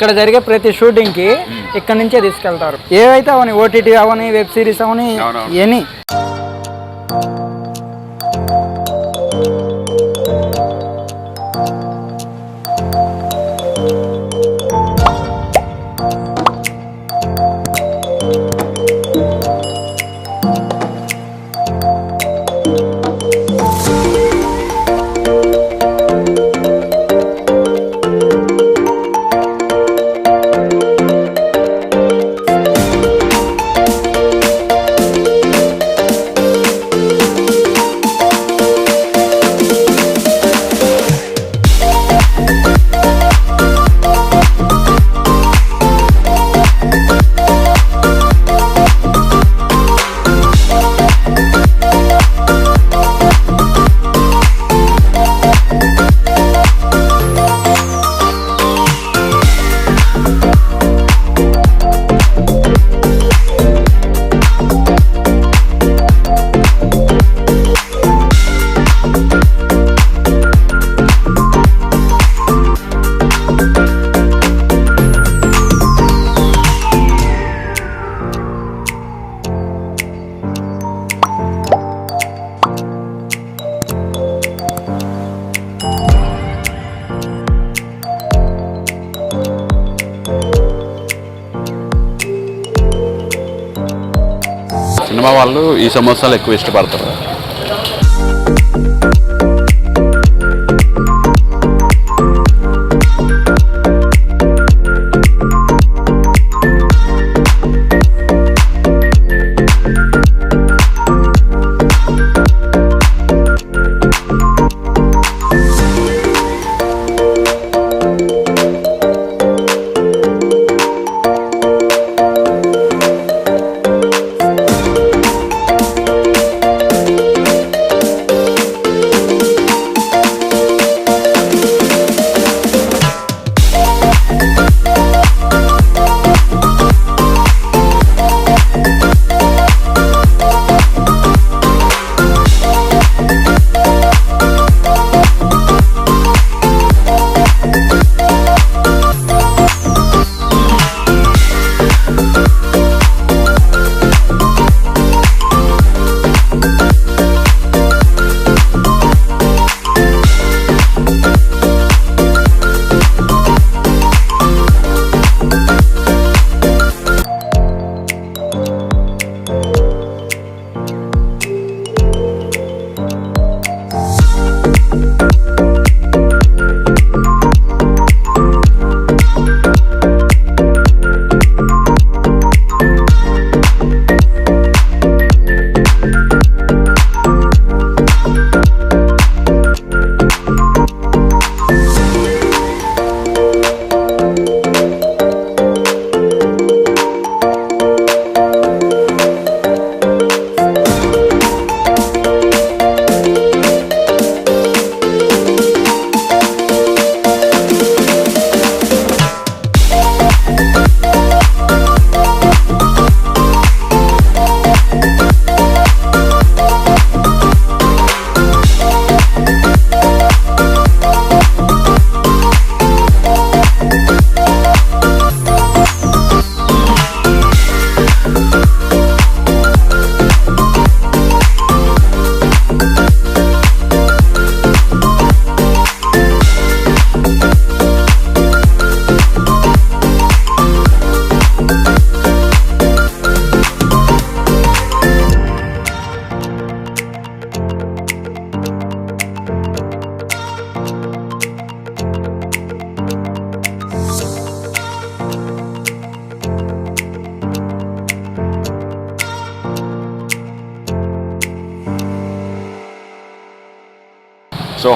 ఇక్కడ జరిగే ప్రతి షూటింగ్కి ఇక్కడ నుంచే తీసుకెళ్తారు. ఏవైతే అవని ఓటీటీ అవని వెబ్ సిరీస్ అవని. ఎనీ వాళ్ళు ఈ సమోసాలు ఎక్కువ ఇష్టపడతారు.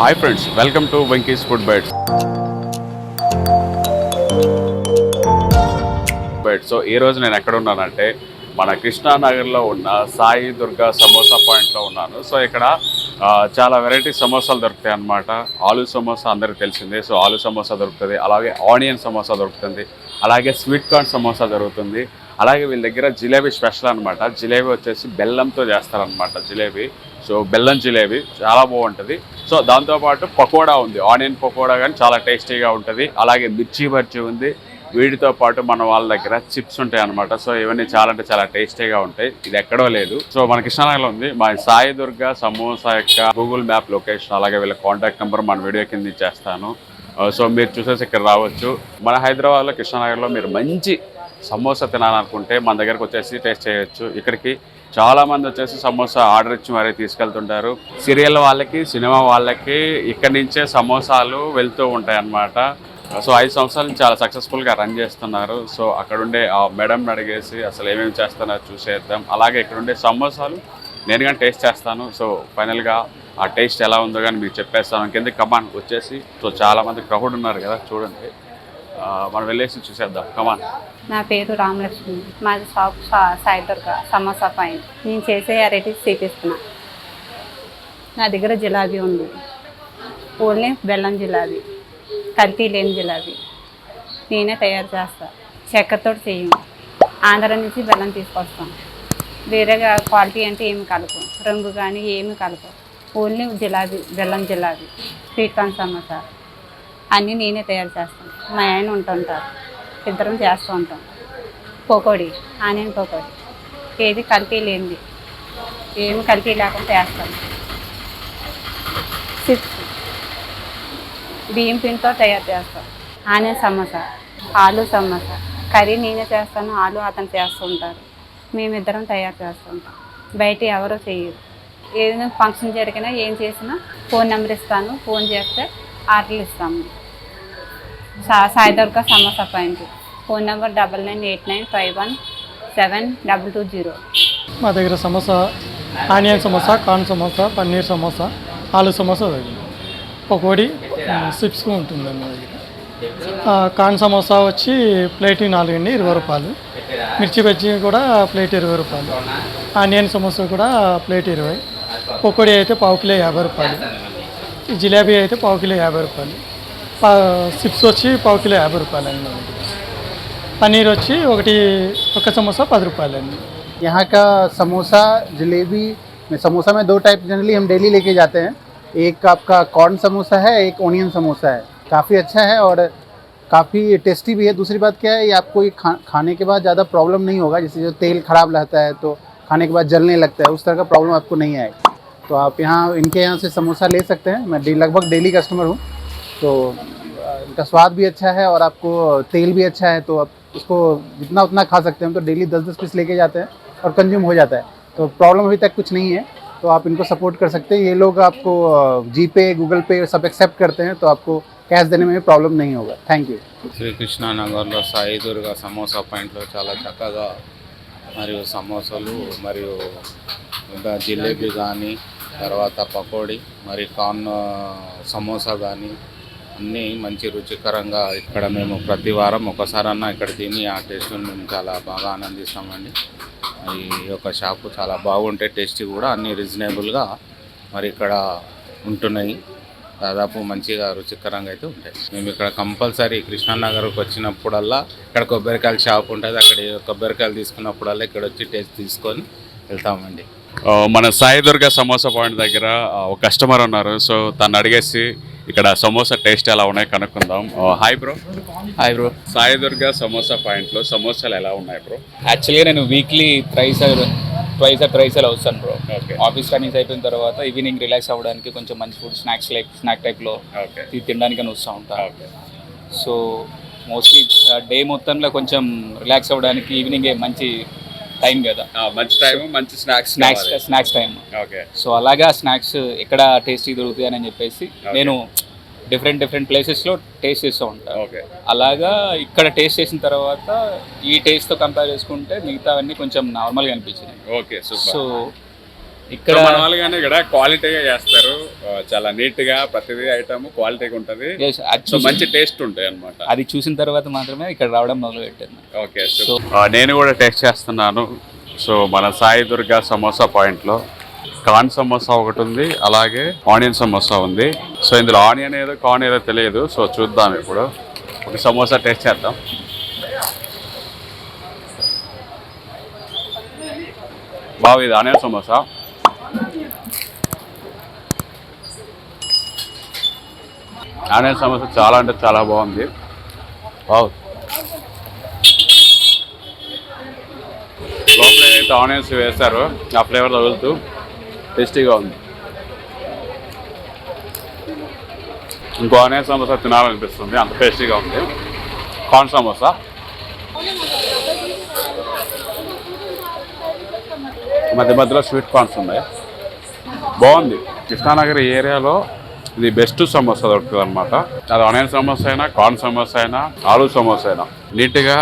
Hi friends welcome to Venky's food bites. Bite so ఈ రోజు నేను ఎక్కడ ఉన్నానంటే మన కృష్ణానగర్లో ఉన్న సాయి దుర్గా సమోసా పాయింట్లో ఉన్నాను. సో ఇక్కడ చాలా వెరైటీ సమోసాలు దొరుకుతాయి అన్నమాట. ఆలు సమోసా అందరికీ తెలిసిందే సో ఆలు సమోసా దొరుకుతుంది. అలాగే ఆనియన్ సమోసా దొరుకుతుంది. అలాగే స్వీట్ కార్న్ సమోసా దొరుకుతుంది అలాగే వీళ్ళ దగ్గర జిలేబీ స్పెషల్ అనమాట జిలేబీ వచ్చేసి బెల్లంతో చేస్తారనమాట జిలేబీ. సో బెల్లం జిలేబీ చాలా బాగుంటుంది. సో దాంతోపాటు పకోడా ఉంది. ఆనియన్ పకోడా కానీ చాలా టేస్టీగా ఉంటుంది. అలాగే మిర్చి బజ్జీ ఉంది. వీటితో పాటు మన వాళ్ళ దగ్గర చిప్స్ ఉంటాయి అనమాట సో ఇవన్నీ చాలా అంటే చాలా టేస్టీగా ఉంటాయి. ఇది ఎక్కడో లేదు. సో మన కృష్ణానగర్లో ఉంది. మా సాయి దుర్గ సమోసా యొక్క గూగుల్ మ్యాప్ లొకేషన్ అలాగే వీళ్ళ కాంటాక్ట్ నెంబర్ మన వీడియో కింద ఇచ్చేస్తాను. సో మీరు చూసేసి ఇక్కడ రావచ్చు. మన హైదరాబాద్లో కృష్ణానగర్లో మీరు మంచి సమోసా తినాలనుకుంటే మన దగ్గరకు వచ్చేసి టేస్ట్ చేయొచ్చు. ఇక్కడికి చాలా మంది వచ్చేసి సమోసా ఆర్డర్ ఇచ్చి మరీ తీసుకెళ్తుంటారు. సీరియల్ వాళ్ళకి సినిమా వాళ్ళకి ఇక్కడి నుంచే సమోసాలు వెళ్తూ ఉంటాయి అన్నమాట సో ఐదు సంవత్సరాలు చాలా సక్సెస్ఫుల్గా రన్ చేస్తున్నారు. సో అక్కడుండే ఆ మేడంని అడిగేసి అసలు ఏమేమి చేస్తున్నారో చూసేద్దాం. అలాగే ఇక్కడుండే సమోసాలు నేను కానీ టేస్ట్ చేస్తాను. సో ఫైనల్గా ఆ టేస్ట్ ఎలా ఉందో కానీ మీకు చెప్పేస్తాను. కింద కమాన్ వచ్చేసి. సో చాలామంది క్రౌడ్ ఉన్నారు కదా చూడండి. మనం వెళ్ళేసి చూసేద్దాం. కమాన్ నా పేరు రామలక్ష్మి. మాది షాప్ సాయి దుర్గ సమోసా పాయింట్ నేను చేసే వెరైటీస్ చూపిస్తున్నా నా దగ్గర జిలాబీ ఉంది. ఓన్లీ బెల్లం జిలాబీ కల్తీ లేని జిలాబీ. నేనే తయారు చేస్తా. చక్కెరతో చేయము ఆంధ్ర నుంచి బెల్లం తీసుకొస్తాం. వేరేగా క్వాలిటీ అంటే ఏమి కలపం. రంగు కానీ ఏమి కలపం. ఓన్లీ జిలాబీ బెల్లం జిలాబీ. Sweet corn samosa. అన్నీ నేనే తయారు చేస్తాను. మా ఆయన ఉంటుంటారు. ఇద్దరం చేస్తూ ఉంటాం. పకోడీ ఆనియన్ పకోడీ. ఏది కల్తీ లేనిది. ఏమి కల్తీ లేకుండా చేస్తాను చిప్స్ బియ్యం పిండితో తయారు చేస్తాం. ఆనియన్ సమోసా ఆలు సమోసా. కర్రీ నేనే చేస్తాను ఆలు అతను చేస్తూ ఉంటారు. మేమిద్దరం తయారు చేస్తుంటాం బయట ఎవరో చేయరు. ఏదైనా ఫంక్షన్ జరిగినా ఏం చేసినా ఫోన్ నెంబర్ ఇస్తాను. ఫోన్ చేస్తే ఆర్డర్లు ఇస్తాము. Sai Durga samosa point phone number double nine eight nine five one seven double two zero. మా దగ్గర సమోసా ఆనియన్ సమోసా కార్న్ సమోసా పన్నీర్ సమోసా ఆలు సమోసా దగ్గర. పకోడీ సిప్స్ ఉంటుంది మా దగ్గర. కార్న్ సమోసా వచ్చి ప్లేట్ నాలుగండి ఇరవై రూపాయలు. మిర్చి బజ్జీ కూడా ప్లేట్ ఇరవై రూపాయలు. ఆనియన్ సమోసా కూడా ప్లేట్ ఇరవై. పకోడీ అయితే పావు కిలో యాభై రూపాయలు. జిలేబీ అయితే పావు కిలో యాభై రూపాయలు. పా సిప్స్ వచ్చి పావు కిలో యాభై రూపాయలు అండి మా దగ్గర పన్నీర్ వచ్చి ఒకటి ఒక సమోసా పది రూపాయలండి यहाँ का समोसा जलेबी में समोसा में दो टाइप जनरली हम डेली लेके जाते हैं एक आपका कॉर्न समोसा है एक ओनियन समोसा है काफ़ी अच्छा है और काफ़ी टेस्टी भी है दूसरी बात क्या है ये आपको ये खा, खाने के बाद ज़्यादा प्रॉब्लम नहीं होगा जैसे जो तेल ख़राब रहता है तो खाने के बाद जलने लगता है उस तरह का प्रॉब्लम आपको नहीं आएगा तो आप यहाँ इनके यहाँ से समोसा ले सकते हैं मैं डे- लगभग डेली कस्टमर हूँ तो अ, इनका स्वाद भी अच्छा है और आपको तेल भी अच्छा है तो आप इसको जितना उतना खा सकते हैं हम तो डेली दस दस पीस लेके जाते हैं और कंज्यूम हो जाता है तो प्रॉब्लम अभी तक कुछ नहीं है तो आप इनको सपोर्ट कर सकते हैं ये लोग आपको जी पे गूगल पे सब एक्सेप्ट करते हैं तो आपको कैश देने में भी प्रॉब्लम नहीं होगा थैंक यू శ్రీకృష్ణానగర్లో సాయి దుర్గ సమోసా పాయింట్లో చాలా చక్కగా మరియు సమోసాలు మరియు ఇంకా జిలేబీ కానీ తర్వాత పకోడీ మరి కార్న్ సమోసా కానీ అన్నీ మంచి రుచికరంగా ఇక్కడ మేము ప్రతి వారం ఒకసారన్నా ఇక్కడ తిని ఆ టేస్ట్ని మేము చాలా బాగా ఆనందిస్తామండి. ఈ యొక్క షాపు చాలా బాగుంటాయి టేస్టీ కూడా అన్నీ రీజనబుల్గా మరి ఇక్కడ ఉంటున్నాయి. దాదాపు మంచిగా రుచికరంగా అయితే ఉంటాయి. మేము ఇక్కడ కంపల్సరీ కృష్ణానగర్కి వచ్చినప్పుడల్లా ఇక్కడ కొబ్బరికాయల షాప్ ఉంటుంది. అక్కడ కొబ్బరికాయలు తీసుకున్నప్పుడల్లా ఇక్కడ వచ్చి టేస్ట్ తీసుకొని వెళ్తామండి. మన సాయి దుర్గ సమోసా పాయింట్ దగ్గర ఒక కస్టమర్ ఉన్నారు. సో తను అడిగేసి ఇక్కడ సమోసా టేస్ట్ ఎలా ఉన్నాయి కనుక్కుందాం. Hi bro. Hi bro. Sai Durga samosa పాయింట్లో సమోసాలు ఎలా ఉన్నాయి బ్రో? యాక్చువల్గా నేను వీక్లీ థ్రైస్ ట్వైస్ థ్రైస్ అలా వస్తాను బ్రో. ఓకే. ఆఫీస్ రన్నింగ్స్ అయిపోయిన తర్వాత ఈవినింగ్ రిలాక్స్ అవ్వడానికి కొంచెం మంచి ఫుడ్ స్నాక్స్ లైక్ స్నాక్ టైప్లో ఓకే. తినడానికి అని వస్తూ ఉంటాను ఓకే. సో మోస్ట్లీ డే మొత్తంలో కొంచెం రిలాక్స్ అవ్వడానికి ఈవినింగ్ మంచి టైం కదా. మంచి టైం మంచి snacks snacks snacks time. Okay. So అలాగా స్నాక్స్ ఎక్కడ టేస్టీ దొరుకుతాయని చెప్పేసి నేను డిఫరెంట్ డిఫరెంట్ ప్లేసెస్లో టేస్ట్ చేస్తూ ఉంటాను ఓకే. అలాగా ఇక్కడ టేస్ట్ చేసిన తర్వాత ఈ టేస్ట్తో కంపేర్ చేసుకుంటే మిగతావన్నీ కొంచెం నార్మల్గా అనిపించినాయి. ఓకే సో ఇక్కడ మన వాళ్ళు కానీ ఇక్కడ క్వాలిటీగా చేస్తారు. చాలా నీట్గా ప్రతిదీ ఐటమ్ క్వాలిటీగా ఉంటది. సో మంచి టేస్ట్ ఉంటాయి అన్నమాట. అది చూసిన తర్వాత మాత్రమే ఇక్కడ రావడం మొదలు పెట్టాను ఓకే సో నేను కూడా టేస్ట్ చేస్తున్నాను. సో మన సాయి దుర్గా సమోసా పాయింట్లో కార్న్ సమోసా ఒకటి ఉంది అలాగే ఆనియన్ సమోసా ఉంది. సో ఇందులో ఆనియన్ ఏదో కార్న్ ఏదో తెలియదు. సో చూద్దాం ఇప్పుడు. ఒక సమోసా టేస్ట్ చేద్దాం. బాగా ఇది ఆనియన్ సమోసా? ఆనియన్ సమోసా చాలా అంటే చాలా బాగుంది. వావ్. లోపల అయితే ఆనియన్స్ వేస్తారు ఆ ఫ్లేవర్ తగులుతూ టేస్టీగా ఉంది. ఇంకో ఆనియన్ సమోసా తినాలనిపిస్తుంది అంత టేస్టీగా ఉంది. కాన్ సమోసా. మధ్య మధ్యలో స్వీట్ కార్న్స్ ఉన్నాయి. బాగుంది. కృష్ణానగర్ ఏరియాలో ఇది బెస్ట్ సమోసా దొరుకుతుంది అనమాట అది ఆనియన్ సమోసా అయినా కార్న్ సమోసా అయినా ఆలు సమోసా అయినా. నీట్గా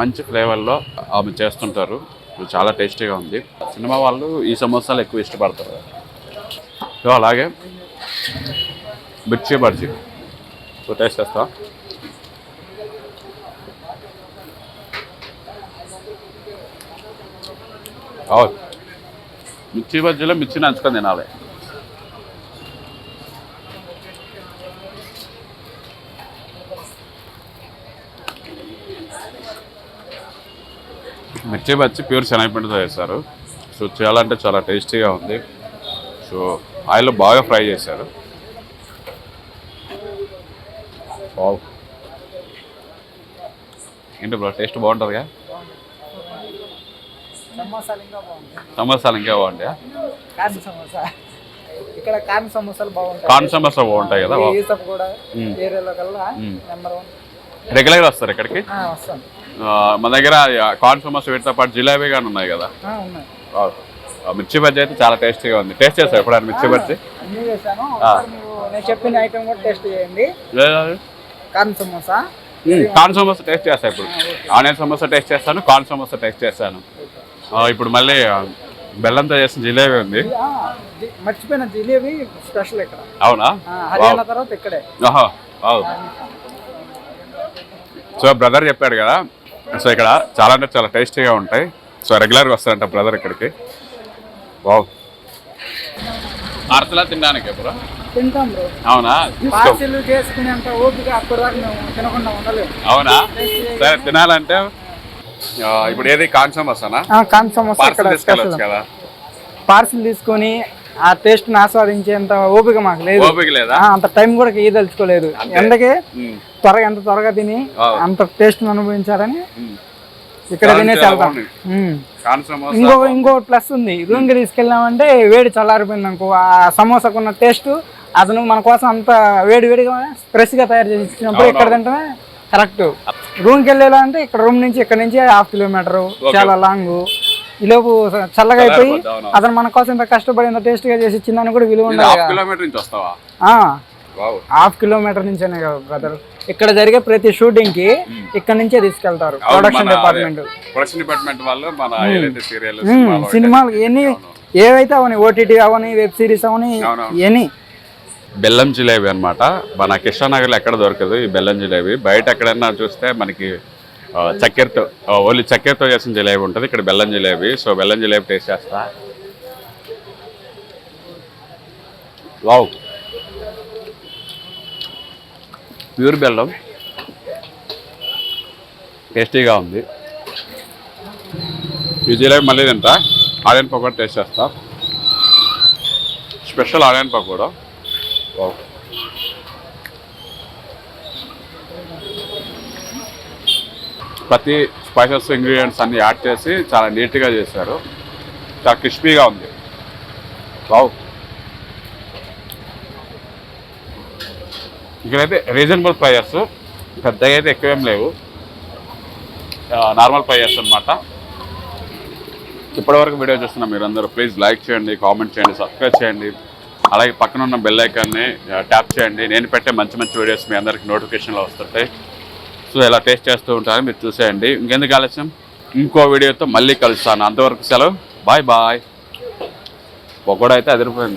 మంచి ఫ్లేవర్లో ఆమె చేస్తుంటారు. చాలా టేస్టీగా ఉంది. సినిమా వాళ్ళు ఈ సమోసాలు ఎక్కువ ఇష్టపడతారు. సో అలాగే మిర్చి బర్జీ సో టేస్ట్ చేస్తా. మిర్చి బజ్జీలో మిర్చి నంచుకొని తినాలి. మిర్చి బజ్జీ ప్యూర్ శనగపిండితో చేస్తారు సో చాలా అంటే చాలా టేస్టీగా ఉంది. సో ఆయిల్లో బాగా ఫ్రై చేశారు. ఏంటి బ్రో టేస్ట్ బాగుంటుందిగా? సమోసాలు ఇంకా బాగుంటాయి ఇక్కడ కార్న్ సమోసాలు బాగుంటాయి. కార్న్ సమోసా బాగుంటాయి కదా కూడా మ్మ్. ఏరియాలో కల్లా మ్మ్. Number one. రెగ్యులర్గా వస్తారు ఇక్కడికి? వస్తాను మన దగ్గర కార్న్ సమోసా వీటితో పాటు జిలేబీ కానీ ఉన్నాయి కదా? మిర్చి బజ్జీ అయితే చాలా టేస్టీగా ఉంది. టేస్ట్ చేస్తావు ఎప్పుడైనా మిర్చి బజ్జీ? చెప్పిన ఐటమ్ కూడా టేస్ట్ చేయండి. Corn samosa. Corn samosa taste చేస్తాను ఇప్పుడు. ఆనియన్ సమోసా టేస్ట్ చేస్తాను కార్న్ సమోసా టేస్ట్ చేస్తాను. ఇప్పుడు మళ్ళీ బెల్లంతో చేసిన జిలేబీ ఉంది. మర్చిపోయిన జిలేబీ స్పెషల్ ఇక్కడ. అవునా? హర్యానా తర్వాత ఇక్కడే. సో బ్రదర్ చెప్పాడు కదా సో ఇక్కడ చాలా అంటే చాలా టేస్టీగా ఉంటాయి. సో రెగ్యులర్గా వస్తారంట బ్రదర్ ఇక్కడికి. వావ్. అరసలా తినడానికి బ్రో తింటాం బ్రో. అవునా. పార్సిల్ చేసుకునేంత ఓపిక అప్పటి దాకా మేము తినకుండా ఉండలేము అవునా? సరే తినాలంటే ఇప్పుడు ఏది? కాన్ సమోసానా కార్న్ సమోసా పార్సల్ ఇక్కడ స్పెషల్. తీసుకెళ్ళచ్చు కదా. పార్సిల్ తీసుకొని ఆ టేస్ట్ని ఆస్వాదించేంత ఓపిక మాకు లేదు. అంత టైం కూడా ఇయ్యదలుచుకోలేదు. ఎందుకే. త్వరగా ఎంత త్వరగా తిని. అంత టేస్ట్ అనుభవించారని ఉమ్. ఇక్కడ తినేసి వెళ్తాం ఇంకో ఇంకో ప్లస్ ఉంది. రూమ్కి తీసుకెళ్ళామంటే వేడి చల్లారిపోయింది అనుకో. ఆ సమోసాకున్న టేస్ట్ అతను మన కోసం అంత వేడి వేడిగా ఫ్రెష్గా తయారు చేసి ఇచ్చినప్పుడు ఇక్కడ తింటమే? కరెక్ట్ రూమ్కి వెళ్ళేలా అంటే ఇక్కడ రూమ్ నుంచి ఇక్కడ నుంచి హాఫ్ కిలోమీటర్ చాలా లాంగ్ ఈలోపు చల్లగా అయిపోయి. అతను మన కోసం ఇంత కష్టపడి ఇంత టేస్ట్గా చేసి ఇచ్చిందని కూడా విలువ. కిలోమీటర్ నుంచి వస్తావా? హాఫ్ కిలోమీటర్ నుంచేనే కదా బ్రదర్. ఇక్కడ జరిగే ప్రతి షూటింగ్కి ఇక్కడ నుంచే తీసుకెళ్తారు ప్రొడక్షన్ డిపార్ట్మెంట్. ప్రొడక్షన్ డిపార్ట్మెంట్ వాళ్ళు మన ఏదైతే సీరియల్ సినిమాలు ఎన్ని ఏవైతే అవని ఓటీటీ అవని వెబ్ సిరీస్ అవని. ఎన్ని? బెల్లం జిలేబీ అన్నమాట. మన కృష్ణానగర్లో ఎక్కడ దొరకదు ఈ బెల్లం జిలేబీ. బయట ఎక్కడైనా చూస్తే మనకి చక్కెరతో ఓన్లీ చక్కెరతో చేసిన జిలేబీ ఉంటుంది. ఇక్కడ బెల్లం జిలేబీ. సో బెల్లం జిలేబీ టేస్ట్ చేస్తా. వావ్. ప్యూర్ బెల్లం. టేస్టీగా ఉంది. ఈ జిలేబీ మళ్ళీ తింటా. ఆనియన్ పకోడా టేస్ట్ చేస్తా. Special onion pakoda. వావ్. ప్రతి స్పైసెస్ ఇంగ్రీడియంట్స్ అన్ని యాడ్ చేసి చాలా నీట్గా చేశారు. చాలా క్రిస్పీగా ఉంది. బావు ఇక్కడైతే రీజనబుల్ ప్రైజెస్ పెద్దగా అయితే ఎక్కువేం లేవు. నార్మల్ ప్రైజెస్ అనమాట ఇప్పటివరకు వీడియో చూస్తున్న మీరందరూ ప్లీజ్ లైక్ చేయండి కామెంట్ చేయండి సబ్స్క్రైబ్ చేయండి. అలాగే పక్కన ఉన్న బెల్ ఐకాన్ని ట్యాప్ చేయండి. నేను పెట్టే మంచి మంచి వీడియోస్ మీ అందరికి నోటిఫికేషన్లో వస్తుంటాయి. సో ఇలా టేస్ట్ చేస్తూ ఉంటారు మీరు చూసేయండి. ఇంకెందుకు ఆలస్యం? ఇంకో వీడియోతో మళ్ళీ కలుస్తాను. అంతవరకు సెలవు. Bye bye. పొగడైతే అదిరిపోయింది.